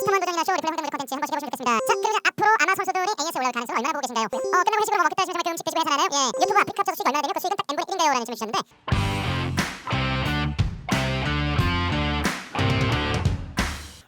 커스텀한 도전이나 쇼 리플레이 황당무대 콘텐츠 한 번씩 해보시면 좋겠습니다. 자, 그리고 이제 앞으로 아마 선수들이 AS 올라올 가능성을 얼마나 보고 계신가요? 어, 끝나고 회식으로 뭐 먹겠다 하시면 음식 드시고 해산하나요? 예, 유튜브 아프리카 합쳐서 수익 얼마나 되면 그 수익은 딱 n분의 1인가요? 라는 질문 주셨는데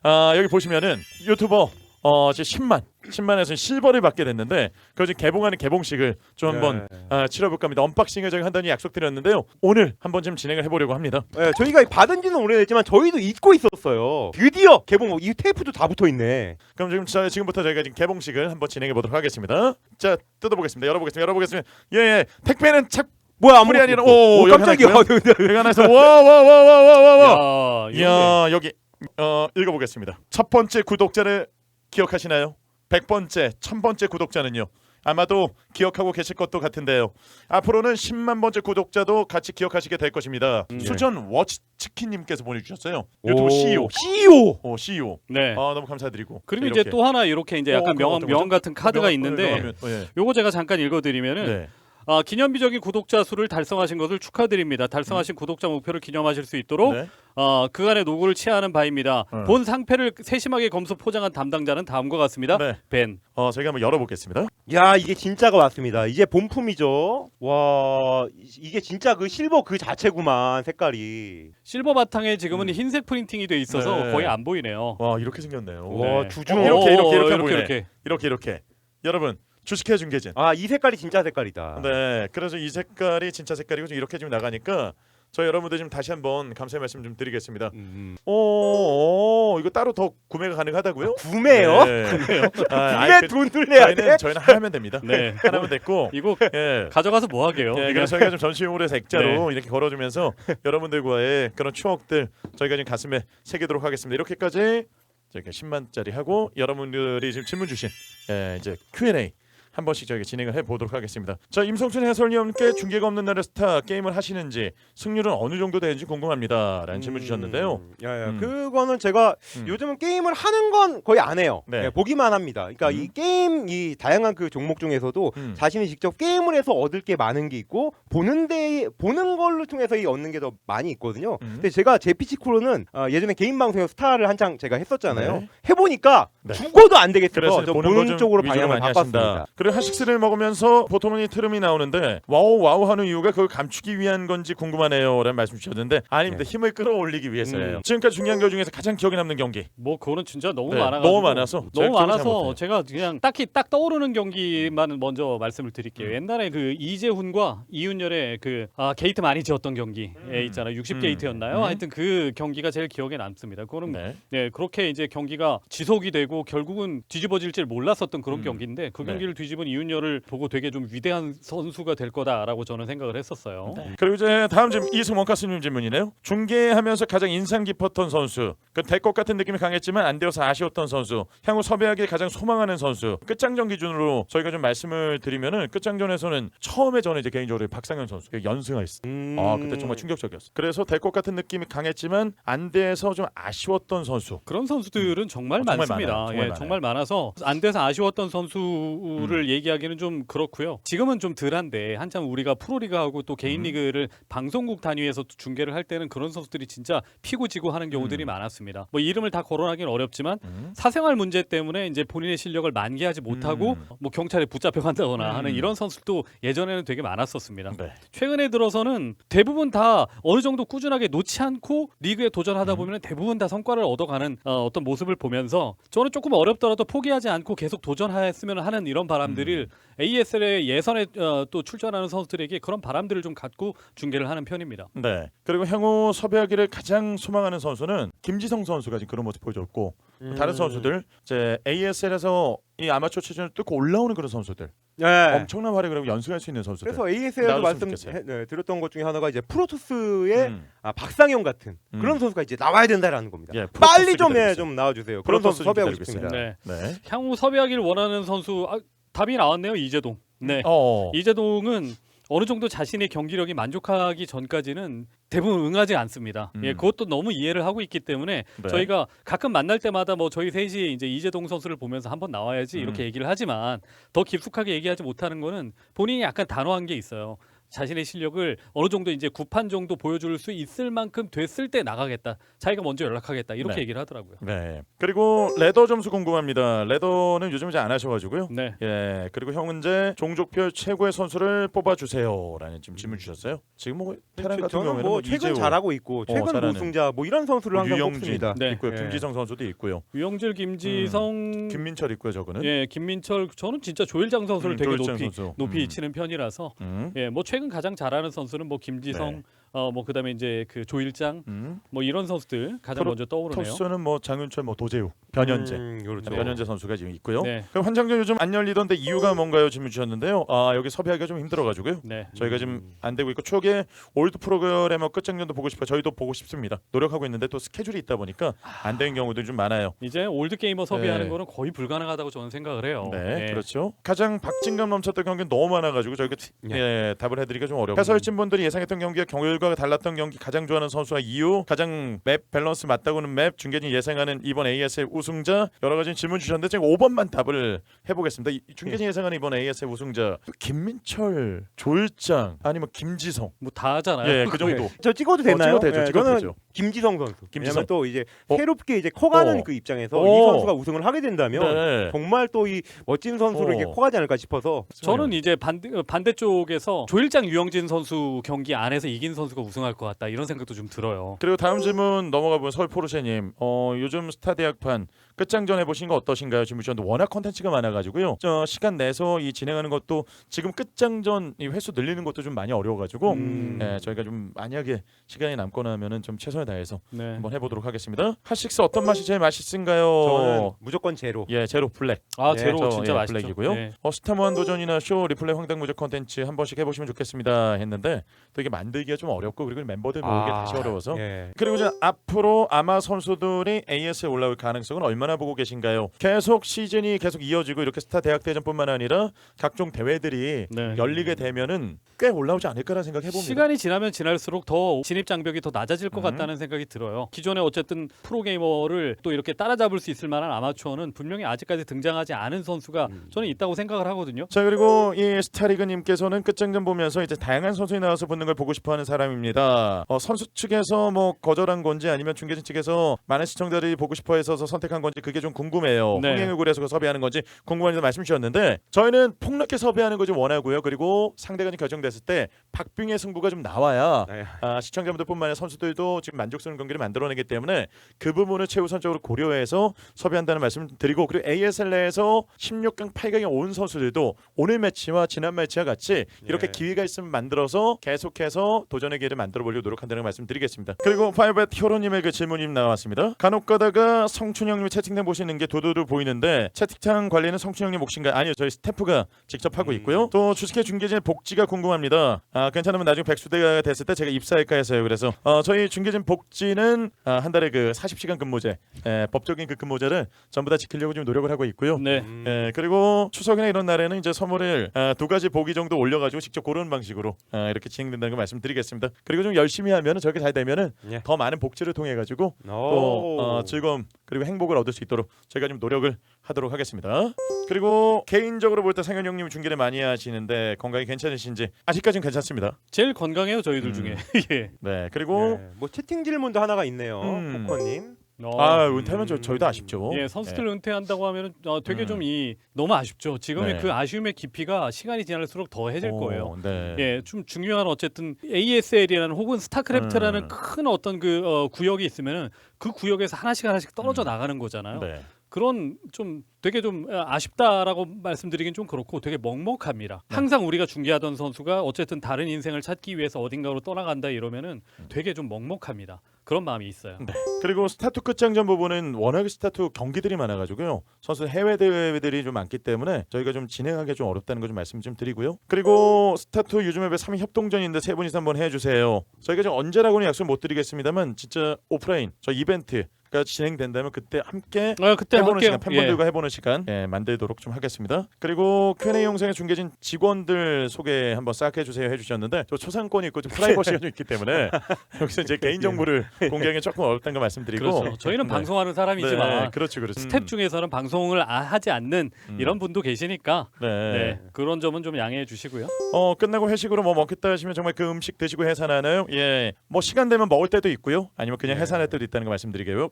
아 여기 보시면은 유튜버 어 지금 10만 10만에서 실버를 받게 됐는데 그 지금 개봉하는 개봉식을 좀 한번 네. 아, 치러볼까 합니다. 언박싱을 저희 한다니 약속드렸는데요. 오늘 한번 좀 진행을 해보려고 합니다. 네, 저희가 받은 지는 오래됐지만 저희도 잊고 있었어요. 드디어 개봉 이 테이프도 다 붙어 있네. 그럼 지금 저, 지금부터 저희가 지금 개봉식을 한번 진행해 보도록 하겠습니다. 자 뜯어보겠습니다. 열어보겠습니다. 열어보겠습니다. 예 예 택배는 착 뭐야 아무리 아니라 오, 오, 깜짝이야. 하나 여기 하나에서 와와와와와와와 야, 이야 여기 어 읽어보겠습니다. 첫 번째 구독자를 기억하시나요? 백 번째, 천 번째 구독자는요. 아마도 기억하고 계실 것도 같은데요. 앞으로는 10만 번째 구독자도 같이 기억하시게 될 것입니다. 음. 수전 워치치킨님께서 보내주셨어요. 유튜브 오, CEO. CEO. 어, CEO. 네. 아 너무 감사드리고. 그리고 이렇게. 이제 또 하나 이렇게 이제 어, 약간 그거 어떤 명함 거죠? 같은 카드가 명함, 있는데 명함이면, 어, 예. 요거 제가 잠깐 읽어드리면은 네. 아, 기념비적인 구독자 수를 달성하신 것을 축하드립니다. 달성하신 구독자 목표를 기념하실 수 있도록 음. 네. 어, 그간의 노고를 치하하는 바입니다. 어. 본 상패를 세심하게 검수 포장한 담당자는 다음과 같습니다. 네. 벤. 어 저희가 한번 열어보겠습니다. 야 이게 진짜가 왔습니다. 이제 본품이죠. 와 이- 이게 진짜 그 실버 그 자체구만 색깔이. 실버 바탕에 지금은 흰색 프린팅이 돼 있어서 음. 네. 거의 안 보이네요. 와 이렇게 생겼네요. 와 네. 두중. 어, 이렇게, 이렇게, 이렇게 이렇게 보이네. 이렇게. 이렇게 이렇게. 여러분 주식회 중계진. 아 이 색깔이 진짜 색깔이다. 네, 그래서 이 색깔이 진짜 색깔이고 지금 이렇게 지금 나가니까 저희 여러분들 지금 다시 한번 감사의 말씀 좀 드리겠습니다. 음. 오, 오 이거 따로 더 구매가 가능하다고요? 구매요? 네. 구매요? 아, 구매 아이, 그, 돈을 내야 돼? 저희는 저희는 하나면 됩니다. 네. 하나면 됐고. 이거 예. 가져가서 뭐 하게요? 예, 그래서 저희가 좀 전시용으로 해서 액자로 이렇게 걸어주면서 여러분들과의 그런 추억들 저희가 지금 가슴에 새기도록 하겠습니다. 이렇게까지 저희가 10만짜리 하고 여러분들이 지금 질문 주신 예, 이제 Q&A 한 번씩 저희가 진행을 해보도록 하겠습니다. 자 임성춘 해설위원께 중계가 없는 날의 스타 게임을 하시는지 승률은 어느 정도 되는지 궁금합니다 라는 질문 주셨는데요. 음, 야야 음. 그거는 제가 음. 요즘은 게임을 하는 건 거의 안 해요. 네. 네, 보기만 합니다. 그러니까 음. 이 게임 이 다양한 그 종목 중에서도 음. 자신이 직접 게임을 해서 얻을 게 많은 게 있고 보는데 보는 걸로 통해서 이 얻는 게 더 많이 있거든요. 음. 근데 제가 제 PC 크로는 어, 예전에 개인 방송에서 스타를 한창 제가 했었잖아요. 네. 해보니까 네. 죽어도 안 그래서 저 보는, 보는, 쪽으로 방향을 바꿨습니다. 그리고 하식스를 먹으면서 보통은 이 트름이 나오는데 와우 와우 하는 이유가 그걸 감추기 위한 건지 궁금하네요라는 말씀 주셨는데 아닙니다. 네. 힘을 끌어올리기 위해서예요. 음. 지금까지 중요한 거 중에서 가장 기억에 남는 경기. 뭐 그거는 진짜 너무 네, 많아가지고 너무 많아서 너무 많아서. 제가 그냥 딱히 딱 떠오르는 경기만 먼저 말씀을 드릴게요. 음. 옛날에 그 이재훈과 이윤열의 그 아, 게이트 많이 지었던 경기에 있잖아요. 60 음. 게이트였나요? 음. 하여튼 그 경기가 제일 기억에 남습니다. 그거는 네. 네, 그렇게 이제 경기가 지속이 되고 결국은 뒤집어질 줄 몰랐었던 그런 음. 경기인데 그 네. 경기를 뒤집은 이윤열을 보고 되게 좀 위대한 선수가 될 거다라고 저는 생각을 했었어요. 그리고 이제 다음 질문 이승원 가수님 질문이네요. 중계하면서 가장 인상 깊었던 선수. 그될 것 같은 느낌이 강했지만 안 되어서 아쉬웠던 선수. 향후 섭외하기 가장 소망하는 선수. 끝장전 기준으로 저희가 좀 말씀을 드리면은 끝장전에서는 처음에 저는 이제 개인적으로 박상현 선수 연승했어. 음. 아 그때 정말 충격적이었어. 그래서 될것 같은 느낌이 강했지만 안 돼서 좀 아쉬웠던 선수. 그런 선수들은 정말 어, 정말 많습니다. 많아요. 정말 예, 많아요. 정말 많아서 안 돼서 아쉬웠던 선수를 얘기하기는 좀 그렇고요. 지금은 좀 덜한데 한참 우리가 프로리그하고 또 개인 음. 리그를 방송국 단위에서 중계를 할 때는 그런 선수들이 진짜 피고 지고 하는 경우들이 음. 많았습니다. 뭐 이름을 다 거론하기는 어렵지만 음. 사생활 문제 때문에 이제 본인의 실력을 만개하지 못하고 음. 뭐 경찰에 붙잡혀 간다거나 음. 하는 이런 선수도 예전에는 되게 많았었습니다. 네. 최근에 들어서는 대부분 다 어느 정도 꾸준하게 놓지 않고 리그에 도전하다 음. 보면 대부분 다 성과를 얻어가는 어, 떤 모습을 보면서 저는 조금 어렵더라도 포기하지 않고 계속 도전했으면 하는 이런 바람들을 음. ASL의 예선에 어, 또 출전하는 선수들에게 그런 바람들을 좀 갖고 중계를 하는 편입니다. 네. 그리고 향후 섭외하기를 가장 소망하는 선수는 김지성 선수가 지금 그런 모습 보여줬고 음. 다른 선수들 이제 ASL에서 이 아마추어 체전을 뚫고 올라오는 그런 선수들 네. 엄청난 활약을 하고 연승할 수 있는 선수들. 그래서 ASL도 나왔으면 말씀 좋겠어요. 해- 네, 드렸던 것 중에 하나가 이제 프로토스의 음. 아, 박상현 같은 음. 그런 선수가 이제 나와야 된다라는 겁니다. 예, 빨리 좀, 예. 좀 나와주세요. 그런 선수 좀 섭외하고 싶습니다. 네. 네. 향후 섭외하길 원하는 선수 아, 답이 나왔네요 이재동. 네. 어. 이재동은 어느 정도 자신의 경기력이 만족하기 전까지는 대부분 응하지 않습니다. 음. 예, 그것도 너무 이해를 하고 있기 때문에 네. 저희가 가끔 만날 때마다 뭐 저희 셋이 이제 이재동 선수를 보면서 한번 나와야지 음. 이렇게 얘기를 하지만 더 깊숙하게 얘기하지 못하는 거는 본인이 약간 단호한 게 있어요. 자신의 실력을 어느 정도 이제 구판 정도 보여줄 수 있을 만큼 됐을 때 나가겠다. 자기가 먼저 연락하겠다. 이렇게 네. 얘기를 하더라고요. 네. 그리고 레더 점수 궁금합니다. 레더는 요즘 이제 안 하셔가지고요. 네. 예. 그리고 형은제 종족별 최고의 선수를 뽑아주세요라는 지금 질문 주셨어요. 지금 뭐 테란 같은 저는 경우에는 뭐뭐 최근 이재호, 잘하고 있고 최근 잘하는. 우승자 뭐 이런 선수를 항상 유영진 뽑습니다. 네. 있고요. 예. 김지성 선수도 있고요. 유영질, 김지성, 음. 김민철 있고요. 저거는. 예, 김민철 저는 진짜 조일장 선수를 음, 되게 조일장 높이 선수. 높이 음. 치는 편이라서 음. 예, 뭐 최근 가장 잘하는 선수는 뭐 김지성, 네. 어뭐 그다음에 이제 그 조일장 음. 뭐 이런 선수들 가장 프로- 먼저 떠오르네요. 토스는 뭐 장윤철, 뭐 도재우, 변현재. 음, 그렇죠. 변현재 선수가 지금 있고요. 네. 그럼 환장전 요즘 안 열리던데 이유가 뭔가요? 질문 주셨는데요. 아 여기 섭외하기가 좀 힘들어가지고요. 네. 저희가 지금 안 되고 있고 초기에 올드 프로그램의 끝장전도 보고 싶어 저희도 보고 싶습니다. 노력하고 있는데 또 스케줄이 있다 보니까 안 되는 경우도 좀 많아요. 이제 올드 게이머 섭외하는 네. 거는 거의 불가능하다고 저는 생각을 해요. 네, 예. 그렇죠. 가장 박진감 넘쳤던 경기는 너무 많아가지고 저희가 네. 예, 답을 해드리기가 좀 어려워요. 해설진 분들이 예상했던 경기와 결과가 달랐던 경기 가장 좋아하는 선수와 이유, 가장 맵 밸런스 맞다고는 맵, 중계진 예상하는 이번 ASL 우승자 여러 가지 질문 주셨는데 제가 5번만 답을 해보겠습니다. 이- 중계진 예상하는 이번 ASL 우승자 김민철, 조일장 아니면 김지성, 뭐 다 하잖아요. 예, 그 정도. 저 찍어도 되나요? 찍어도 되죠, 예, 찍어도 저는 되죠. 김지성 선수. 김지성. 왜냐면 또 이제 어? 새롭게 이제 커가는 어. 그 입장에서 어. 이 선수가 우승을 하게 된다면 네. 정말 또 이 멋진 선수를 어. 이렇게 커가지 않을까 싶어서 저는 이제 반대 어, 반대쪽에서 조일장 유영진 선수 경기 안에서 이긴 선수 가 우승할 것 같다 이런 생각도 좀 들어요. 그리고 다음 질문 넘어가 보면 서울 포르쉐님, 어, 요즘 스타 대학판 끝장전 해보신 거 어떠신가요? 질문 주셨는데 워낙 컨텐츠가 많아가지고요. 저 시간 내서 이 진행하는 것도 지금 끝장전 이 횟수 늘리는 것도 좀 많이 어려워가지고, 음. 예, 저희가 좀 만약에 시간이 남거나 하면은 좀 최선을 다해서 네. 한번 해보도록 하겠습니다. 핫식스 어떤 맛이 제일 맛있은가요? 저는 무조건 제로. 예, 제로 블랙. 아 네, 제로 저, 진짜 예, 맛있죠. 블랙이고요. 네. 어, 스타 무한 도전이나 쇼 리플레이 황당무적 컨텐츠 한 번씩 해보시면 좋겠습니다 했는데 또 이게 만들기가 좀 어렵고 그리고 멤버들 모으기 가 다시 어려워서 예. 그리고 이제 앞으로 아마 선수들이 AS에 올라올 가능성은 얼마 나 보고 계신가요? 계속 시즌이 계속 이어지고 이렇게 스타 대학 대전뿐만 아니라 각종 대회들이 네. 열리게 되면은 꽤 올라오지 않을까라는 생각 해봅니다. 시간이 지나면 지날수록 더 진입 장벽이 더 낮아질 것 음. 같다는 생각이 들어요. 기존에 어쨌든 프로게이머를 또 이렇게 따라잡을 수 있을 만한 아마추어는 분명히 아직까지 등장하지 않은 선수가 음. 저는 있다고 생각을 하거든요. 자 그리고 이 스타리그님께서는 끝장전 보면서 이제 다양한 선수이 나와서 붙는 걸 보고 싶어하는 사람입니다. 어, 선수 측에서 뭐 거절한 건지 아니면 중계진 측에서 많은 시청자들이 보고 싶어해서 선택한 건지 그게 좀 궁금해요. 네. 흥행을구해서 섭외하는 건지 궁금해서 말씀 주셨는데 저희는 폭넓게 섭외하는 거 좀 원하고요. 그리고 상대가 좀 결정됐을 때 박빙의 승부가 좀 나와야 네. 아, 시청자분들뿐만 아니라 선수들도 지금 만족스러운 경기를 만들어내기 때문에 그 부분을 최우선적으로 고려해서 섭외한다는 말씀 드리고 그리고 ASL 내에서 16강 8강에 온 선수들도 오늘 매치와 지난 매치와 같이 이렇게 네. 기회가 있으면 만들어서 계속해서 도전의 기회를 만들어 보려고 노력한다는 말씀 드리겠습니다. 그리고 파이브의 히어로님의 그 질문이 나왔습니다. 간혹 가다가 성춘형님 채 팅창 보시는 게 도도도 보이는데 채팅창 관리는 성춘형님 몫인가요? 아니요 저희 스태프가 직접 하고 있고요. 또 주식회 중계진의 복지가 궁금합니다. 아 괜찮으면 나중에 백수대가 됐을 때 제가 입사할까 해서요. 그래서 어, 저희 중계진 복지는 아, 한 달에 그 40시간 근무제 에, 법적인 그 근무제를 전부 다 지키려고 좀 노력을 하고 있고요. 네. 음. 예, 그리고 추석이나 이런 날에는 이제 선물을 아, 두 가지 보기 정도 올려가지고 직접 고르는 방식으로 아, 이렇게 진행된다는 걸 말씀드리겠습니다. 그리고 좀 열심히 하면은 저렇게 잘 되면은 예. 더 많은 복지를 통해 가지고 또 오. 어, 즐거움 그리고 행복을 얻을 수 있도록 저희가 좀 노력을 하도록 하겠습니다. 그리고 개인적으로 볼 때 상현 형님 중계를 많이 하시는데 건강이 괜찮으신지 아직까지는 괜찮습니다. 제일 건강해요 저희들 음. 중에. 예. 네, 그리고 예. 뭐 채팅 질문도 하나가 있네요. 음. 포커님. 어, 아 은퇴하면 저, 저희도 아쉽죠. 예, 선수들 은퇴한다고 하면은 어, 되게 음. 좀 이 너무 아쉽죠. 지금의 네. 그 아쉬움의 깊이가 시간이 지날수록 더해질 어, 거예요. 네. 예, 좀 중요한 어쨌든 ASL이라는 혹은 스타크래프트라는 음. 큰 어떤 그 어, 구역이 있으면은 그 구역에서 하나씩 하나씩 떨어져 음. 나가는 거잖아요. 네. 그런 좀 되게 좀 어, 아쉽다라고 말씀드리긴 좀 그렇고 되게 먹먹합니다. 네. 항상 우리가 중계하던 선수가 어쨌든 다른 인생을 찾기 위해서 어딘가로 떠나간다 이러면은 음. 되게 좀 먹먹합니다. 그런 마음이 있어요. 그리고 스타투 끝장전 부분은 워낙 스타투 경기들이 많아가지고요. 선수 해외 대회들이 좀 많기 때문에 저희가 좀 진행하기 좀 어렵다는 거 좀 말씀 좀 드리고요. 그리고 스타투 요즘에 3인 협동전인데 세 분이서 한번 해주세요. 저희가 좀 언제라고는 약속 못 드리겠습니다만 진짜 오프라인 저 이벤트 가 진행된다면 그때 함께 아, 그때 해보는 할게요. 시간 팬분들과 해보는 시간 예, 만들도록 좀 하겠습니다. 그리고 Q&A 영상에 중계진 직원들 소개 한번 싹 해주세요 해주셨는데 저 초상권이 있고 좀 프라이버시가 좀 있기 때문에 여기서 이제 개인 정보를 공개하기 조금 어렵다는 거 말씀드리고 그렇죠. 저희는 네. 방송하는 사람이지만 네, 그렇죠, 그렇죠. 스텝 중에서는 방송을 아- 하지 않는 음. 이런 분도 계시니까 네. 네, 그런 점은 좀 양해해 주시고요. 어 끝나고 회식으로 뭐 먹겠다 하시면 정말 그 음식 드시고 해산하나요? 예, 뭐 시간 되면 먹을 때도 있고요. 아니면 그냥 네. 해산할 때도 있다는 거 말씀드리고요.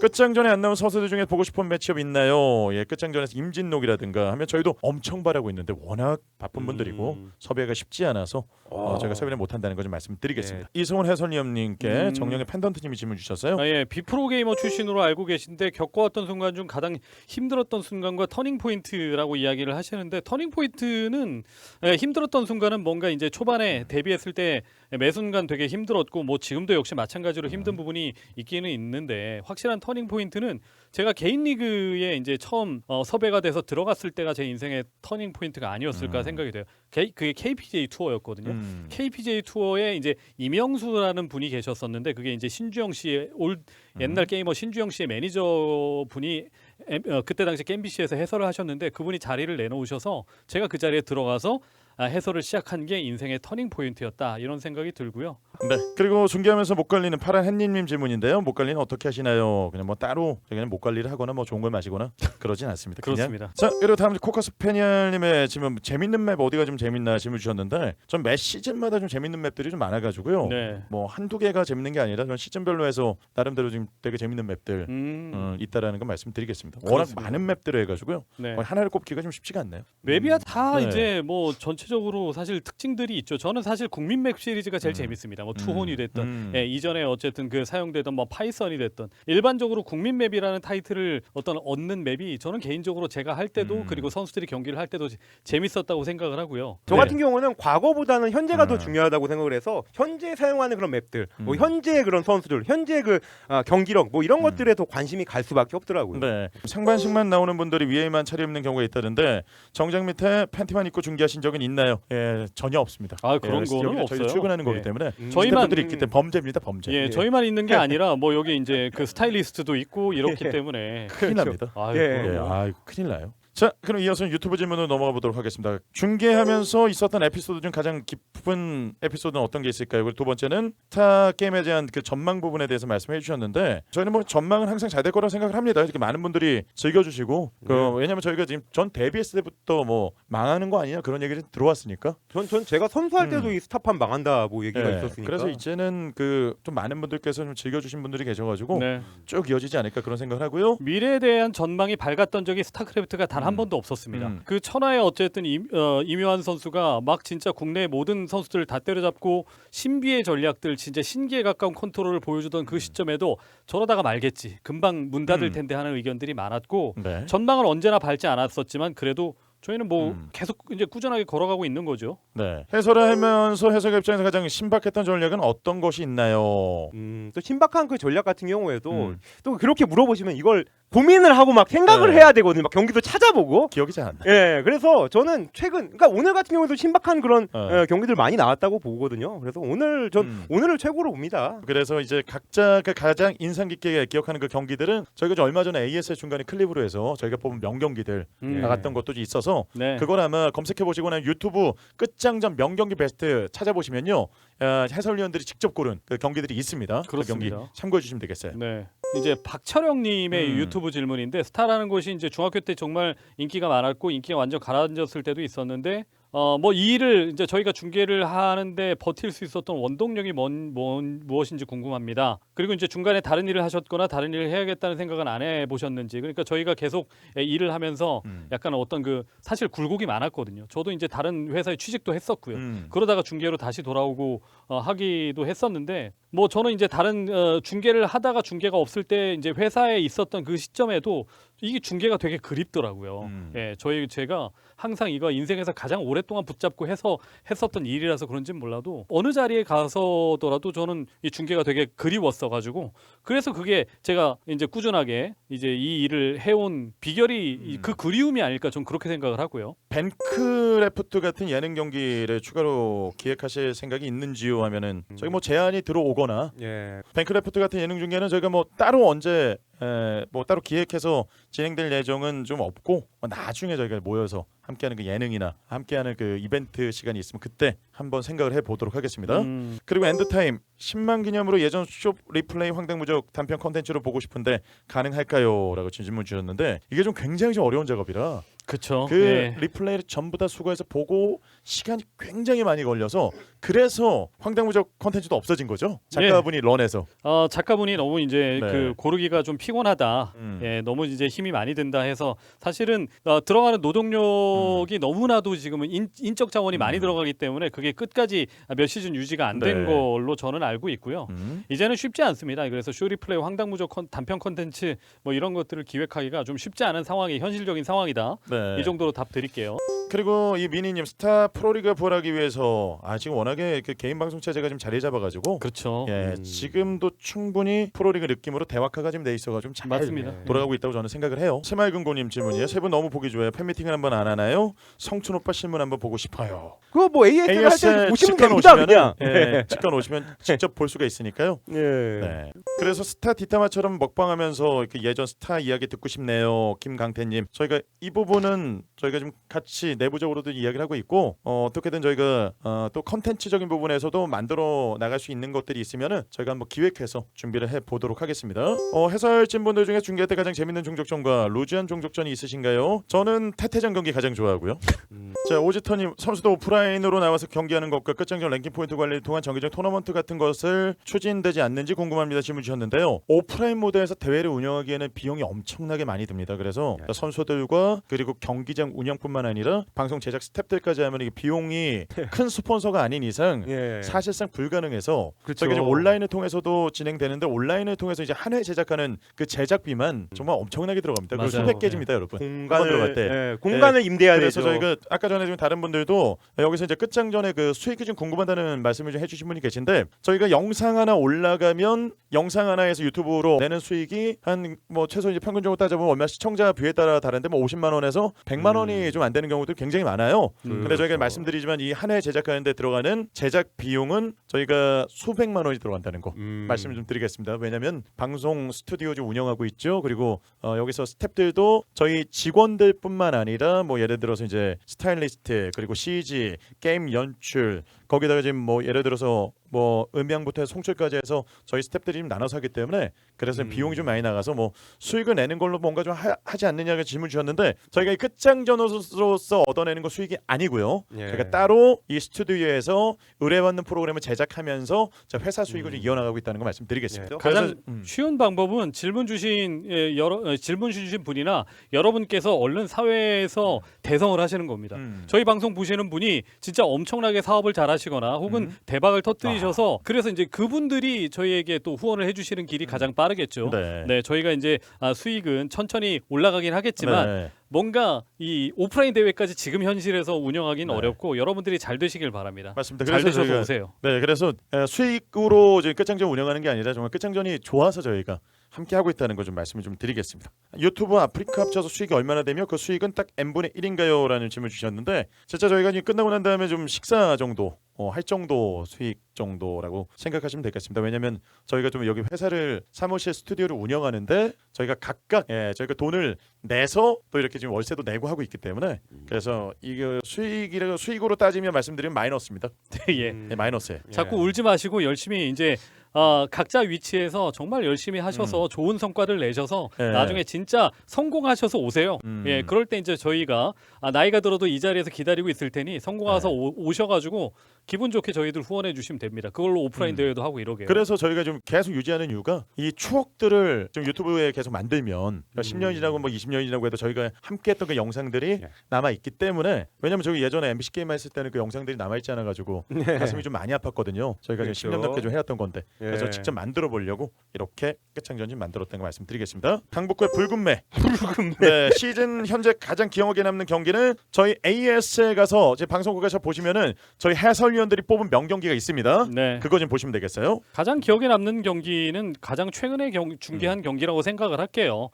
끝장전에 안 나온 선수들 중에 보고 싶은 매치업 있나요? 예, 끝장전에서 임진록이라든가 하면 저희도 엄청 바라고 있는데 워낙 바쁜 음. 분들이고 섭외가 쉽지 않아서 어, 어. 저희가 섭외를 못 한다는 거좀 말씀드리겠습니다. 네. 이성훈 해설위원님께 음. 정령의 팬던트님이 질문 주셨어요. 아, 예, 비프로 게이머 출신으로 알고 계신데 겪어왔던 순간 중 가장 힘들었던 순간과 터닝 포인트라고 이야기를 하시는데 터닝 포인트는 예, 힘들었던 순간은 뭔가 이제 초반에 데뷔했을 때 매 순간 되게 힘들었고 뭐 지금도 역시 마찬가지로 힘든 부분이 있기는 있는데 확 실한 터닝 포인트는 제가 개인 리그에 이제 처음 어, 섭외가 돼서 들어갔을 때가 제 인생의 터닝 포인트가 아니었을까 음. 생각이 돼요. K, 그게 KPJ 투어였거든요. 음. KPJ 투어에 이제 이명수라는 분이 계셨었는데 그게 이제 신주영 씨의 올 옛날 음. 게이머 신주영 씨의 매니저 분이 엠- 어, 그때 당시 MBC에서 해설을 하셨는데 그분이 자리를 내놓으셔서 제가 그 자리에 들어가서 아, 해설을 시작한 게 인생의 터닝 포인트였다 이런 생각이 들고요. 네. 그리고 중계하면서 못 관리는 파란 햇님님 질문인데요. 못 관리는 어떻게 하시나요? 그냥 뭐 따로 그냥 못 관리를 하거나 뭐 좋은 걸 마시거나 그러진 않습니다. 그냥 그렇습니다. 자 그리고 다음 코커스 페니알님의 질문 재밌는 맵 어디가 좀 재밌나 질문 주셨는데 전 매 시즌마다 좀 재밌는 맵들이 좀 많아가지고요. 네. 뭐 한두 개가 재밌는 게 아니라 전 시즌별로 해서 나름대로 지금 되게 재밌는 맵들 음, 어, 있다라는 거 말씀드리겠습니다. 워낙 그렇습니다. 많은 맵들을 해가지고요. 네. 거의 하나를 꼽기가 좀 쉽지가 않네요. 맵이야 다 네. 이제 뭐 전체적으로 사실 특징들이 있죠. 저는 사실 국민 맵 시리즈가 제일 음. 재밌습니다. 뭐 투혼이 됐던 음. 예, 이전에 어쨌든 그 사용되던 뭐 파이썬이 됐던 일반적으로 국민 맵이라는 타이틀을 어떤 얻는 맵이 저는 개인적으로 제가 할 때도 음. 그리고 선수들이 경기를 할 때도 제- 재밌었다고 생각을 하고요. 저 네. 같은 경우는 과거보다는 현재가 음. 더 중요하다고 생각을 해서 현재 사용하는 그런 맵들, 뭐 음. 현재 그런 선수들, 현재 그 아, 경기력 뭐 이런 음. 것들에 더 관심이 갈 수밖에 없더라고요. 네. 상반신만 나오는 분들이 위에만 차려입는 경우가 있다는데 정장 밑에 팬티만 입고 중계하신 적은 있나요? 예, 전혀 없습니다. 아, 그런 예, 거는 여기는 저희도 없어요. 출근하는 거기 예. 때문에 음. 저희만- 스태프들이 있기 때문에 범죄입니다, 범죄. 예, 저희만 있는 게 아니라 뭐 여기 이제 그 스타일리스트도 있고 이렇기 예. 때문에 큰일 납니다. 아유, 예. 예, 아, 큰일 나요. 자, 그럼 이어서 유튜브 질문으로 넘어가 보도록 하겠습니다. 중계하면서 있었던 에피소드 중 가장 깊은 에피소드는 어떤 게 있을까요? 그리고 두 번째는 타 게임에 대한 그 전망 부분에 대해서 말씀해 주셨는데 저희는 뭐 전망은 항상 잘 될 거라고 생각을 합니다. 이렇게 많은 분들이 즐겨 주시고 그 네. 왜냐하면 저희가 지금 전 데뷔했을 때부터 뭐 망하는 거 아니냐 그런 얘기를 들어왔으니까. 전, 전 제가 선수할 때도 음. 이 스타판 망한다 뭐 얘기가 예, 있었으니까. 그래서 이제는 그 좀 많은 분들께서 좀 즐겨 주신 분들이 계셔 가지고 네. 쭉 이어지지 않을까 그런 생각을 하고요. 미래에 대한 전망이 밝았던 적이 스타크래프트가 단한 음. 번도 없었습니다. 음. 그 천하에 어쨌든 임, 어, 임요한 선수가 막 진짜 국내 모든 선수들을 다 때려잡고 신비의 전략들 진짜 신기에 가까운 컨트롤을 보여주던 그 시점에도 저러다가 말겠지 금방 문 닫을 음. 텐데 하는 의견들이 많았고 네. 전망을 언제나 밟지 않았었지만 그래도 저희는 뭐 음. 계속 이제 꾸준하게 걸어가고 있는 거죠. 네. 해설을 하면서 해설 입장에서 가장 신박했던 전략은 어떤 것이 있나요? 음, 또 신박한 그 전략 같은 경우에도 음. 또 그렇게 물어보시면 이걸 고민을 하고 막 생각을 네. 해야 되거든요. 막 경기도 찾아보고. 기억이 잘 안 나. 예, 그래서 저는 최근, 그러니까 오늘 같은 경우에도 신박한 그런 어. 어, 경기들 많이 나왔다고 보거든요. 그래서 오늘 전 음. 오늘을 최고로 봅니다. 그래서 이제 각자가 가장 인상 깊게 기억하는 그 경기들은 저희가 좀 얼마 전에 ASL 중간에 클립으로 해서 저희가 뽑은 명경기들 음. 나갔던 것도 있어서 네. 그걸 아마 검색해 보시거나 유튜브 끝장전 명경기 베스트 찾아보시면요 어, 해설위원들이 직접 고른 그 경기들이 있습니다. 그 경기 그렇습니다. 참고해 주시면 되겠어요. 네. 이제 박철영님의 음. 유튜브 질문인데 스타라는 곳이 이제 중학교 때 정말 인기가 많았고 인기가 완전 가라앉았을 때도 있었는데 어 뭐 이 일을 이제 저희가 중계를 하는데 버틸 수 있었던 원동력이 뭔, 뭔 무엇인지 궁금합니다. 그리고 이제 중간에 다른 일을 하셨거나 다른 일을 해야겠다는 생각은 안 해보셨는지 그러니까 저희가 계속 일을 하면서 음. 약간 어떤 그 사실 굴곡이 많았거든요. 저도 이제 다른 회사에 취직도 했었고요. 음. 그러다가 중계로 다시 돌아오고 어, 하기도 했었는데 뭐 저는 이제 다른 어, 중계를 하다가 중계가 없을 때 이제 회사에 있었던 그 시점에도 이게 중계가 되게 그립더라고요. 음. 예, 저희 제가 항상 이거 인생에서 가장 오랫동안 붙잡고 해서 했었던 일이라서 그런지는 몰라도 어느 자리에 가서더라도 저는 이 중계가 되게 그리웠어 가지고 그래서 그게 제가 이제 꾸준하게 이제 이 일을 해온 비결이 이- 음. 그 그리움이 아닐까 좀 그렇게 생각을 하고요. 벤크래프트 같은 예능 경기를 추가로 기획하실 생각이 있는지요 하면은 저희 뭐 제안이 들어오거나 예. 뱅크래프트 같은 예능 중에는 저희가 뭐 따로 언제 에, 뭐 따로 기획해서 진행될 예정은 좀 없고 뭐 나중에 저희가 모여서 함께하는 그 예능이나 함께하는 그 이벤트 시간이 있으면 그때 한번 생각을 해보도록 하겠습니다. 음, 그리고 엔드타임 10만 기념으로 예전 쇼 리플레이 황당무적 단편 컨텐츠로 보고 싶은데 가능할까요? 라고 질문 주셨는데 이게 좀 굉장히 좀 어려운 작업이라 그쵸. 그 예. 리플레이를 전부 다 수거해서 보고 시간이 굉장히 많이 걸려서 그래서 황당무적 컨텐츠도 없어진 거죠 작가분이 런해서 어, 작가분이 너무 이제 네. 그 고르기가 좀 피곤하다. 음. 예, 너무 이제 힘이 많이 든다 해서 사실은 어, 들어가는 노동력이 너무나도 지금은 인, 인적 자원이 많이 음. 들어가기 때문에 그게 끝까지 몇 시즌 유지가 안 된 네. 걸로 저는 알고 있고요. 음. 이제는 쉽지 않습니다. 그래서 쇼리플레이 황당무적 컨- 단편 컨텐츠 뭐 이런 것들을 기획하기가 좀 쉽지 않은 상황이 현실적인 상황이다. 네. 이 정도로 답 드릴게요. 그리고 이 미니님 스타 프로리그 부활하기 위해서 아 지금 워낙에 그 개인 방송 체제가 좀 자리 잡아가지고 그렇죠. 예 음. 지금도 충분히 프로리그 느낌으로 대화화가 좀돼 있어가지고 잘 맞습니다. 네. 돌아가고 있다고 저는 생각을 해요. 새말근고님 질문이에요. 세 분 너무 보기 좋아요. 팬미팅을 한번 안 하나요? 성춘 오빠 실물 한번 보고 싶어요. 그거 뭐 AS를 할때 AS 오시면 직관 됩니다 오시면은, 그냥. 예, 직관 오시면 직접 볼 수가 있으니까요. 예. 네. 그래서 스타 디타마처럼 먹방하면서 이렇게 예전 스타 이야기 듣고 싶네요. 김강태님. 저희가 이 부분은 저희가 좀 같이 내부적으로도 이야기를 하고 있고 어, 어떻게든 저희가 어, 또 컨텐츠적인 부분에서도 만들어 나갈 수 있는 것들이 있으면은 저희가 한번 기획해서 준비를 해 보도록 하겠습니다. 어, 해설진 분들 중에 중계 때 가장 재밌는 종족전과 루즈한 종족전이 있으신가요? 저는 태태전 경기 가장 좋아하고요. 음. 자 오지터님 선수도 오프라인으로 나와서 경기하는 것과 끝장전 랭킹 포인트 관리를 통한 정기적 토너먼트 같은 것을 추진되지 않는지 궁금합니다 질문 주셨는데요 오프라인 모드에서 대회를 운영하기에는 비용이 엄청나게 많이 듭니다 그래서 예. 선수들과 그리고 경기장 운영뿐만 아니라 방송 제작 스태프들까지 하면 이게 비용이 큰 스폰서가 아닌 이상 예. 사실상 불가능해서 그렇죠. 이제 온라인을 통해서도 진행되는데 온라인을 통해서 이제 한 회 제작하는 그 제작비만 정말 엄청나게 들어갑니다. 그 맞아요. 수백 개입니다, 여러분. 공간을 들어갈 때. 예, 공간을 임대해야 그래서 되죠. 저희가 아까 전에 지금 다른 분들도 여기서 이제 끝장 전에 그 수익이 좀 궁금하다는 말씀을 좀 해주신 분이 계신데 저희가 영상 하나 올라가면 영상 하나에서 유튜브로 내는 수익이 한 뭐 최소 이제 평균적으로 따져보면 얼마 시청자 뷰에 따라 다른데 뭐 50만 원에서 100만 음. 원이 좀 안 되는 경우도 굉장히 많아요. 음, 근데 저희가 그렇죠. 말씀드리지만 이 한 해 제작하는데 들어가는 제작 비용은 저희가 수백만 원이 들어간다는 거. 음. 말씀 좀 드리겠습니다. 왜냐하면 방송 스튜디오 좀 운영하고 있죠. 그리고 어, 여기서 스탭들도 저희 직원들뿐만 아니라 뭐 예를 들어서 이제 스타일리스트 그리고 CG, 게임 연출 거기다가 지금 뭐 예를 들어서 뭐 음향부터 해서 송출까지 해서 저희 스탭들이 좀 나눠서 하기 때문에 그래서 음. 비용이 좀 많이 나가서 뭐 수익을 내는 걸로 뭔가 좀 하, 지 않느냐고 질문 주셨는데 저희가 이 끝장전으로서 얻어내는 거 수익이 아니고요. 예. 저희가 따로 이 스튜디오에서 의뢰받는 프로그램을 제작하면서 저 회사 수익을 좀 음. 이어나가고 있다는 거 말씀드리겠습니다. 예. 그래서, 가장 음. 쉬운 방법은 질문 주신 예, 여러 어, 질문 주신 분이나 여러분께서 얼른 사회에서 대성을 하시는 겁니다. 음. 저희 방송 보시는 분이 진짜 엄청나게 사업을 잘하시거나 혹은 음. 대박을 터뜨리셔 서 그래서 이제 그분들이 저희에게 또 후원을 해주시는 길이 가장 빠르겠죠. 네. 네, 저희가 이제 아, 수익은 천천히 올라가긴 하겠지만 네. 뭔가 이 오프라인 대회까지 지금 현실에서 운영하기는 네. 어렵고 여러분들이 잘 되시길 바랍니다. 맞습니다. 잘 그래서 되셔서 저희가 오세요. 네, 그래서 에, 수익으로 저희 끝장전 운영하는 게 아니라 정말 끝장전이 좋아서 저희가 함께 하고 있다는 거 좀 말씀을 좀 드리겠습니다. 유튜브 아프리카 합쳐서 수익이 얼마나 되며 그 수익은 딱 n분의 1인가요?라는 질문 주셨는데 진짜 저희가 이제 끝나고 난 다음에 좀 식사 정도 어, 할 정도 수익 정도라고 생각하시면 되겠습니다. 왜냐하면 저희가 좀 여기 회사를 사무실 스튜디오를 운영하는데 저희가 각각 예, 저희가 돈을 내서 또 이렇게 지금 월세도 내고 하고 있기 때문에 그래서 이거 수익이라 수익으로 따지면 말씀드리면 마이너스입니다. 예. 음. 네, 마이너스에. 자꾸 울지 마시고 열심히 이제 어, 각자 위치에서 정말 열심히 하셔서 좋은 성과를 내셔서 음. 예. 나중에 진짜 성공하셔서 오세요. 음. 예, 그럴 때 이제 저희가 아, 나이가 들어도 이 자리에서 기다리고 있을 테니 성공해서 네. 오, 오셔가지고 기분 좋게 저희들 후원해 주시면 됩니다. 그걸로 오프라인 음. 대회도 하고 이러게요. 그래서 저희가 좀 계속 유지하는 이유가 이 추억들을 좀 유튜브에 계속 만들면 그러니까 10년이 지나고 뭐 20년이 지나고 해도 저희가 함께 했던 그 영상들이 예. 남아 있기 때문에 왜냐면 저희 예전에 MBC 게임 했을 때는 그 영상들이 남아 있지 않아 가지고 가슴이 좀 많이 아팠거든요. 저희가 그렇죠. 지금 10년 넘게 좀 해왔던 건데 그래서 예. 직접 만들어 보려고 이렇게 끝창전진 만들었다는 거 말씀드리겠습니다. 강북구의 붉은매. 네, 시즌 현재 가장 기억에 남는 경기는 저희 AS에 가서 이제 방송국에서 보시면은 저희 해설 위원들이 뽑은 명경기가 있습니다. 네. 그거 좀 보시면 되겠어요. 가장 기억에 남는 경기는 가장 최근에 경, 음. 중계한 경기라고 생각을 할게요.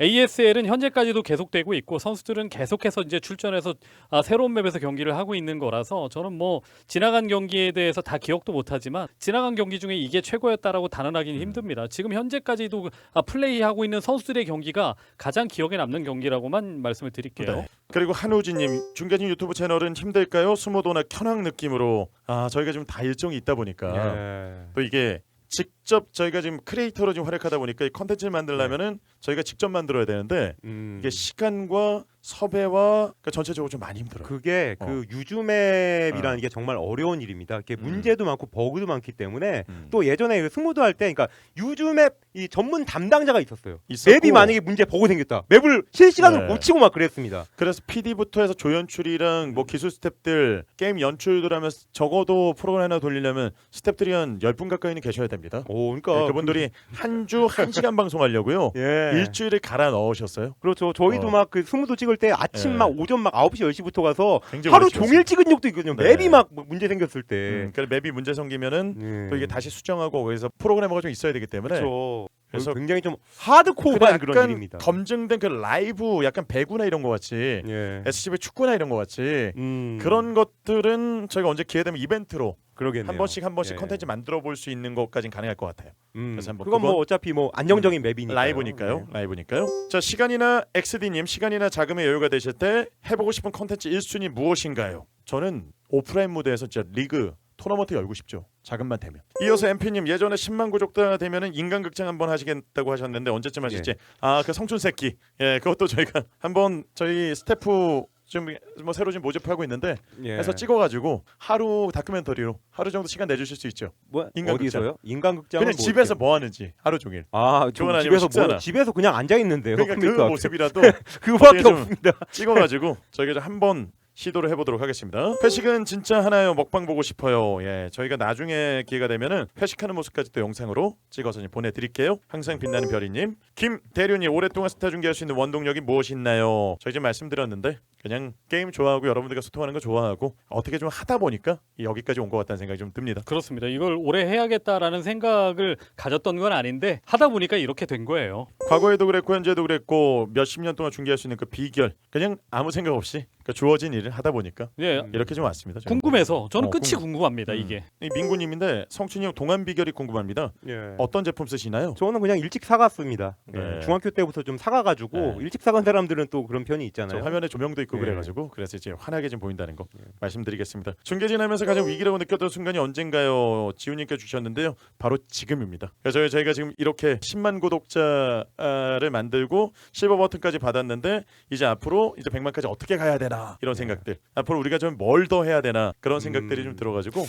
ASL은 현재까지도 계속되고 있고 선수들은 계속해서 이제 출전해서 아, 새로운 맵에서 경기를 하고 있는 거라서 저는 뭐 지나간 경기에 대해서 다 기억도 못하지만 지나간 경기 중에 이게 최고였다라고 단언하기는 음. 힘듭니다. 지금 현재까지도 아, 플레이하고 있는 선수들의 경기가 가장 기억에 남는 경기라고만 말씀을 드릴게요. 네. 그리고 한우진님 중계진 유튜브 채널은 힘들까요? 스모도나 켜낭 느낌으로 아 저희가 지금 다 일정이 있다 보니까 예. 또 이게 직 접 저희가 지금 크리에이터로 지금 활약하다 보니까 이 컨텐츠를 만들려면은 저희가 직접 만들어야 되는데 음. 이게 시간과 섭외와 그러니까 전체적으로 좀 많이 힘들어요. 그게 어. 그 유즈맵이라는 어. 게 정말 어려운 일입니다. 이게 음. 문제도 많고 버그도 많기 때문에 음. 또 예전에 그 스무드 할 때, 그러니까 유즈맵 이 전문 담당자가 있었어요. 있었고, 맵이 만약에 문제 버그 생겼다. 맵을 실시간으로 네. 고치고 막 그랬습니다. 그래서 PD부터 해서 조연출이랑 뭐 기술 스탭들 게임 연출들 하면 적어도 프로그램 하나 돌리려면 스탭들이 한 10분 가까이는 계셔야 됩니다. 오, 그러니까 네, 그분들이 한 주 한 시간 방송하려고요. 예. 일주일을 갈아 넣으셨어요. 그렇죠. 저희도 어. 막그 스무드 찍을 때 아침 예. 막 오전 막 9시 10시부터 가서 굉장히 하루 오래 종일 찍은 적도 있거든요. 네. 맵이 막 문제 생겼을 때. 음, 그래 맵이 문제 생기면은 예. 또 이게 다시 수정하고 그래서 프로그래머가 좀 있어야 되기 때문에 그렇죠. 그래서 굉장히 좀 하드코어한 그런 약간 일입니다. 검증된 그 라이브 약간 배구나 이런 거 같이 예. SCV 축구나 이런 거 같이 음. 그런 것들은 저희가 언제 기회 되면 이벤트로 그러겠네요. 한 번씩 한 번씩 예. 컨텐츠 만들어 볼 수 있는 것까지는 가능할 것 같아요. 음. 그래서 한번 그건 뭐 그건- 어차피 뭐 안정적인 맵이니까 라이브니까요. 라이브니까요. 자 시간이나 XD님 시간이나 자금의 여유가 되실 때 해보고 싶은 컨텐츠 1순위 무엇인가요? 저는 오프라인 무대에서 진짜 리그 토너먼트 열고 싶죠. 자금만 되면. 이어서 MP님 예전에 10만 구독자 되면은 인간극장 한번 하시겠다고 하셨는데 언제쯤 하실지. 아 그 성춘 새끼. 예 그것도 저희가 한번 저희 스태프 좀뭐 새로 지금 모집하고 있는데 예. 해서 찍어가지고 하루 다큐멘터리로 하루 정도 시간 내주실 수 있죠. 뭐 인간극장. 어디서요? 인간극장은 그냥 뭐 집에서 뭐 하는지 하루 종일. 아, 저 아니면 집에서 뭐 식사나. 집에서 그냥 앉아 있는데요. 그러니까 그. 모습이라도 좀- 없습니다. 찍어가지고 저희가 좀 한번 시도를 해보도록 하겠습니다. 회식은 진짜 하나요? 먹방 보고 싶어요. 예, 저희가 나중에 기회가 되면은 회식하는 모습까지 또 영상으로 찍어서 보내드릴게요. 항상 빛나는 별이님, 김 대륜님 오랫동안 스타 중계할 수 있는 원동력이 무엇이 있나요? 저희 지금 말씀드렸는데 그냥 게임 좋아하고 여러분들과 소통하는 거 좋아하고 어떻게 좀 하다 보니까 여기까지 온 것 같다는 생각이 좀 듭니다. 그렇습니다. 이걸 오래 해야겠다라는 생각을 가졌던 건 아닌데 하다 보니까 이렇게 된 거예요. 과거에도 그랬고 현재도 그랬고 몇십 년 동안 중계할 수 있는 그 비결 그냥 아무 생각 없이 그 주어진 일을 하다 보니까 예, 이렇게 좀 왔습니다. 저는. 궁금해서 저는 어, 끝이 궁금- 궁금합니다. 음. 이게 이 민구님인데 성춘이 형 동안 비결이 궁금합니다. 예. 어떤 제품 쓰시나요? 저는 그냥 일찍 사갔습니다. 예, 네. 중학교 때부터 좀 사가가지고 네. 일찍 사간 사람들은 또 그런 편이 저 있잖아요. 화면에 조명도 있고 네. 그래가지고 그래서 이제 환하게 좀 보인다는 거 말씀드리겠습니다. 중계진하면서 가장 위기라고 느꼈던 순간이 언젠가요? 지훈님께 주셨는데요. 바로 지금입니다. 그래서 저희- 저희가 지금 이렇게 10만 구독자를 만들고 실버 버튼까지 받았는데 이제 앞으로 이제 100만까지 어떻게 가야 되나 이런 생각들. 앞으로 우리가 좀 뭘 더 해야 되나 그런 생각들이 음. 좀 들어가지고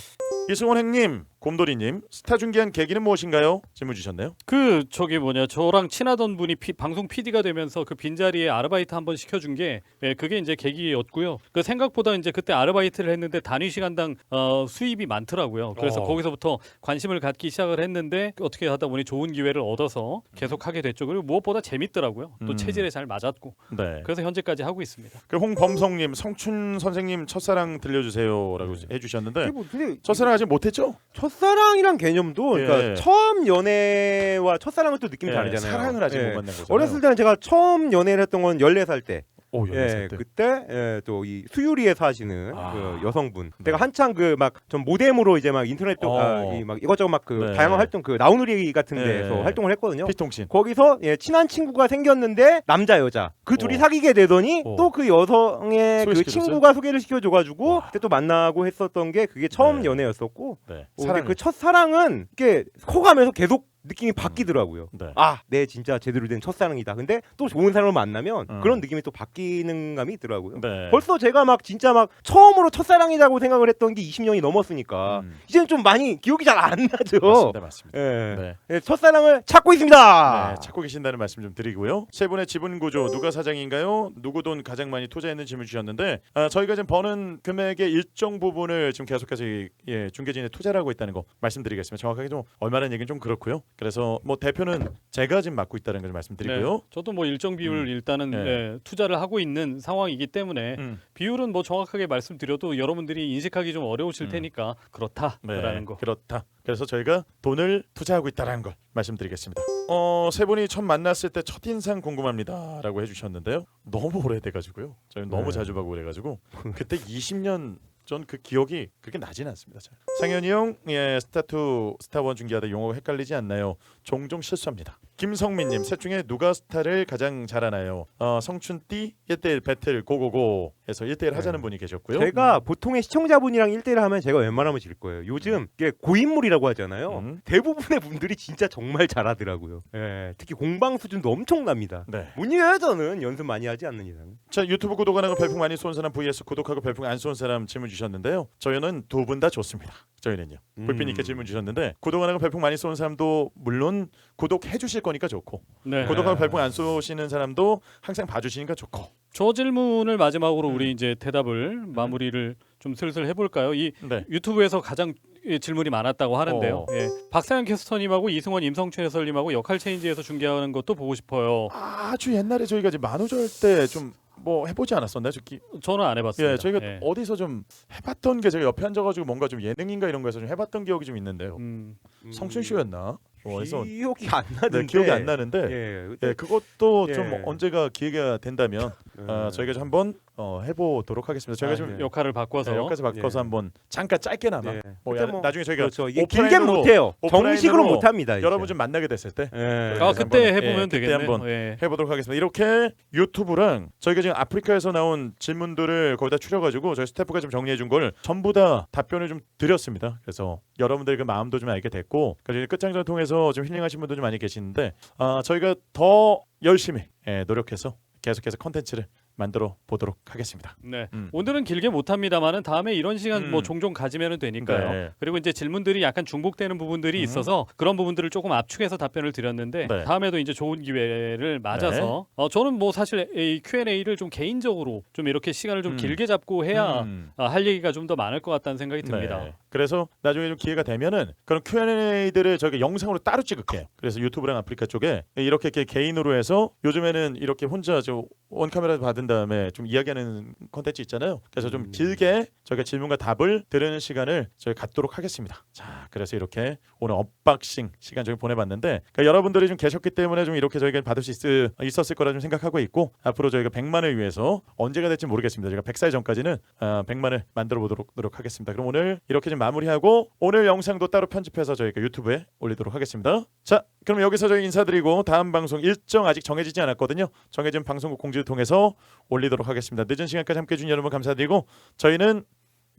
이승원 행님, 곰돌이님 스타 중계한 계기는 무엇인가요? 질문 주셨네요. 그 저기 뭐냐 저랑 친하던 분이 피- 방송 PD가 되면서 그 빈자리에 아르바이트 한번 시켜준 게 예, 그게 이제 계기였고요. 그 생각보다 이제 그때 아르바이트를 했는데 단위 시간당 어, 수입이 많더라고요. 그래서 어. 거기서부터 관심을 갖기 시작을 했는데 어떻게 하다 보니 좋은 기회를 얻어서 계속 하게 됐죠. 그리고 무엇보다 재밌더라고요. 또 음. 체질에 잘 맞았고 네. 그래서 현재까지 하고 있습니다. 그 홍범성님, 성춘 선생님 첫사랑 들려주세요라고 해주셨는데 그리고 뭐 근데 첫사랑 아직 못했죠? 첫 사랑이란 개념도 그러니까 예. 처음 연애와 첫사랑은 또 느낌이 예, 다르잖아요. 사랑을 아직 예. 못 만난 거죠. 어렸을 때는 제가 처음 연애를 했던 건 14살 때. 오, 예, 때. 그때 예, 또 이 수유리에 사시는 아. 그 여성분. 네. 제가 한창 그 막 전 모뎀으로 이제 막 인터넷 쪽, 아, 어. 이막 이것저것 막 그 네. 다양한 활동 그 나우누리 같은 네. 데서 활동을 했거든요. 피통신. 거기서 예, 친한 친구가 생겼는데 남자 여자 그 둘이 어. 사귀게 되더니 어. 또그 여성의 그 소개시켜줬어요? 친구가 소개를 시켜줘가지고 와. 그때 또 만나고 했었던 게 그게 처음 네. 연애였었고 네. 어, 근데 사랑. 그 첫 사랑은 이게 커가면서 계속 느낌이 바뀌더라고요. 네. 아, 내 진짜 제대로 된 첫사랑이다. 근데 또 좋은 사람을 만나면 음. 그런 느낌이 또 바뀌는 감이 있더라고요. 네. 벌써 제가 막 진짜 막 처음으로 첫사랑이라고 생각을 했던 게 20년이 넘었으니까 음. 이제는 좀 많이 기억이 잘 안 나죠. 맞습니다, 맞습니다. 예. 네. 예, 첫사랑을 찾고 있습니다. 네, 찾고 계신다는 말씀 좀 드리고요. 세 분의 지분 구조 누가 사장인가요? 누구 돈 가장 많이 투자했는 질문 주셨는데 아, 저희가 지금 버는 금액의 일정 부분을 지금 계속해서 이, 예, 중개진에 투자를 하고 있다는 거 말씀드리겠습니다. 정확하게 좀 얼마라는 얘기는 좀 그렇고요. 그래서 뭐 대표는 제가 지금 맡고 있다는 걸 말씀드리고요. 네, 저도 뭐 일정 비율 음. 일단은 네. 예, 투자를 하고 있는 상황이기 때문에 음, 비율은 뭐 정확하게 말씀드려도 여러분들이 인식하기 좀 어려우실 음. 테니까 그렇다라는 네, 거. 그렇다. 그래서 저희가 돈을 투자하고 있다는 걸 말씀드리겠습니다. 어, 세 분이 처음 만났을 때 첫 인상 궁금합니다라고 해주셨는데요. 너무 오래돼가지고요. 저희 너무 네. 자주 보고 그래가지고 그때 20년 전 그 기억이 그렇게 나진 않습니다. 잘. 상현이 형, 예, 스타2 스타1 중계하다 용어가 헷갈리지 않나요? 종종 실수합니다. 김성민님, 셋 중에 누가 스타를 가장 잘하나요? 어, 성춘띠 1대1 배틀 고고고 해서 1대1 하자는 네. 분이 계셨고요. 제가 보통의 시청자분이랑 1대1 하면 제가 웬만하면 질 거예요. 요즘 이게 고인물이라고 하잖아요. 음. 대부분의 분들이 진짜 정말 잘하더라고요. 예, 특히 공방 수준도 엄청납니다. 네. 못 이겨요 저는 연습 많이 하지 않는 이상. 자 유튜브 구독 안 하고 별풍 많이 쏜 사람 vs 구독하고 별풍 안 쏜 사람 질문 주셨는데요. 저희는 두 분 다 좋습니다. 저희는요. 음. 불빛님께 질문 주셨는데 구독 안 하고 별풍 많이 쏜 사람도 물론 구독해 주실 거니까 좋고 네. 구독하고 별풍 안 쏘시는 사람도 항상 봐주시니까 좋고. 저 질문을 마지막으로 음. 우리 이제 대답을 마무리를 좀 슬슬 해볼까요? 이 네. 유튜브에서 가장 예, 질문이 많았다고 하는데요. 어. 예. 박사영 캐스터님하고 이승원, 임성춘 해설님하고 역할 체인지에서 중계하는 것도 보고 싶어요. 아주 옛날에 저희가 이제 만우절 때 좀 뭐 해보지 않았었나요? 저기 저는 안 해봤습니다. 예, 저희가 예. 어디서 좀 해봤던 게 제가 옆에 앉아가지고 뭔가 좀 예능인가 이런 거에서 좀 해봤던 기억이 좀 있는데요. 음, 성춘 씨였나? 어, 그래서 기억이 안 나는데. 네, 기억이 안 나는데 예, 예, 그것도 예. 좀 언제가 기회가 된다면 아, 저희가 좀 한번 어, 해보도록 하겠습니다. 저희가 아, 좀 예. 역할을 바꿔서 네, 여기까지 바꿔서 예. 한번 잠깐 짧게나마 예. 뭐, 그때 야, 뭐- 나중에 저희가 그렇죠. 이게 오프라인으로- 길게 못 해요. 오프라인으로 정식으로 못 합니다. 이제. 여러분 좀 만나게 됐을 때 예. 아 그때 한번, 해보면 예, 그때 되겠네요. 한번 예. 해보도록 하겠습니다. 이렇게 유튜브랑 저희가 지금 아프리카에서 나온 질문들을 거기다 추려가지고 저희 스태프가 좀 정리해 준 걸 전부 다 답변을 좀 드렸습니다. 그래서 여러분들 그 마음도 좀 알게 됐고 그래서 끝장전 통해서 좀 힐링하신 분도 좀 많이 계시는데 아, 저희가 더 열심히 예, 노력해서 계속해서 컨텐츠를 만들어 보도록 하겠습니다. 네. 음. 오늘은 길게 못합니다만은 다음에 이런 시간 뭐 음. 종종 가지면 되니까요. 네. 그리고 이제 질문들이 약간 중복되는 부분들이 음. 있어서 그런 부분들을 조금 압축해서 답변을 드렸는데 네. 다음에도 이제 좋은 기회를 맞아서 어, 저는 뭐 사실 이 Q&A를 좀 개인적으로 좀 이렇게 시간을 좀 음. 길게 잡고 해야 음. 아, 할 얘기가 좀 더 많을 것 같다는 생각이 듭니다. 네. 그래서 나중에 좀 기회가 되면은 그런 Q&A들을 저희가 영상으로 따로 찍을게요. 그래서 유튜브랑 아프리카 쪽에 이렇게, 이렇게 개인으로 해서 요즘에는 이렇게 혼자 저 원카메라 받은 다음에 좀 이야기하는 컨텐츠 있잖아요. 그래서 좀 음. 길게 저희가 질문과 답을 들으는 시간을 저희 갖도록 하겠습니다. 자, 그래서 이렇게 오늘 언박싱 시간 저희 보내봤는데 그러니까 여러분들이 좀 계셨기 때문에 좀 이렇게 저희가 받을 수 있, 있었을 거라 좀 생각하고 있고 앞으로 저희가 100만을 위해서 언제가 될지 모르겠습니다. 저희가 100살 전까지는 아, 100만을 만들어 보도록 노력하겠습니다. 그럼 오늘 이렇게 좀 마무리하고 오늘 영상도 따로 편집해서 저희가 유튜브에 올리도록 하겠습니다. 자, 그럼 여기서 저희 인사드리고 다음 방송 일정 아직 정해지지 않았거든요. 정해진 방송국 공지를 통해서 올리도록 하겠습니다. 늦은 시간까지 함께해 주신 여러분 감사드리고 저희는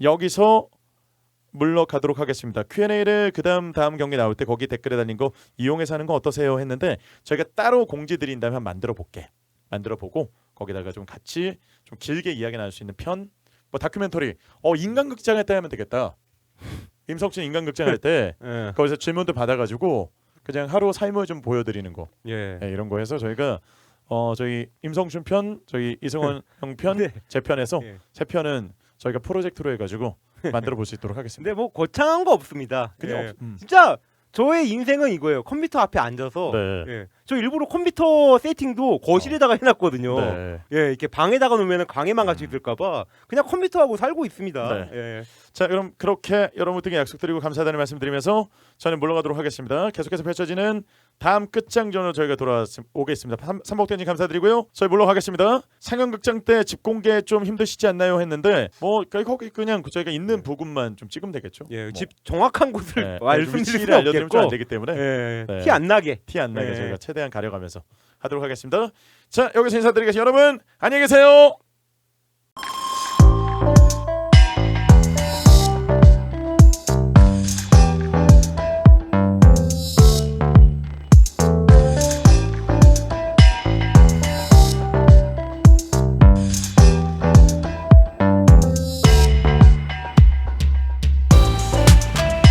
여기서 물러가도록 하겠습니다. Q&A를 그다음 다음 경기 나올 때 거기 댓글에 달린 거 이용해서 하는 거 어떠세요 했는데 저희가 따로 공지 드린 다음에 한번 만들어 볼게. 만들어 보고 거기다가 좀 같이 좀 길게 이야기 나눌 수 있는 편, 뭐 다큐멘터리, 어 인간극장 할때 하면 되겠다. 임석진 인간극장 할때 예. 거기서 질문도 받아가지고 그냥 하루 삶을 좀 보여드리는 거 예. 네, 이런 거 해서 저희가 어 저희 임성춘 편, 저희 이승원 형 편, 네. 제 편에서 예. 세 편은 저희가 프로젝트로 해가지고 만들어 볼 수 있도록 하겠습니다. 근데 뭐 거창한 거 없습니다. 그냥 예. 없- 음. 진짜 저의 인생은 이거예요. 컴퓨터 앞에 앉아서 네. 예. 저 일부러 컴퓨터 세팅도 거실에다가 해놨거든요. 네. 예, 이렇게 방에다가 놓으면 방에만 같이 있을까봐 그냥 컴퓨터하고 살고 있습니다. 네. 예. 자 그럼 그렇게 여러분들께 약속드리고 감사하다는 말씀드리면서 저는 물러가도록 하겠습니다. 계속해서 펼쳐지는 다음 끝장전으로 저희가 돌아오겠습니다. 삼- 삼복대님 감사드리고요. 저희 물러가겠습니다. 상영극장 때 집 공개 좀 힘드시지 않나요 했는데 뭐 거기 그냥 저희가 있는 부분만 좀 찍으면 되겠죠. 예, 뭐. 집 정확한 곳을 네. 수는 알려드리면 좀안 없겠고 되기 때문에 예, 네. 티안 나게 티안 나게 네. 저희가 최대한 가려가면서 하도록 하겠습니다. 자 여기서 인사드리겠습니다. 여러분 안녕히 계세요.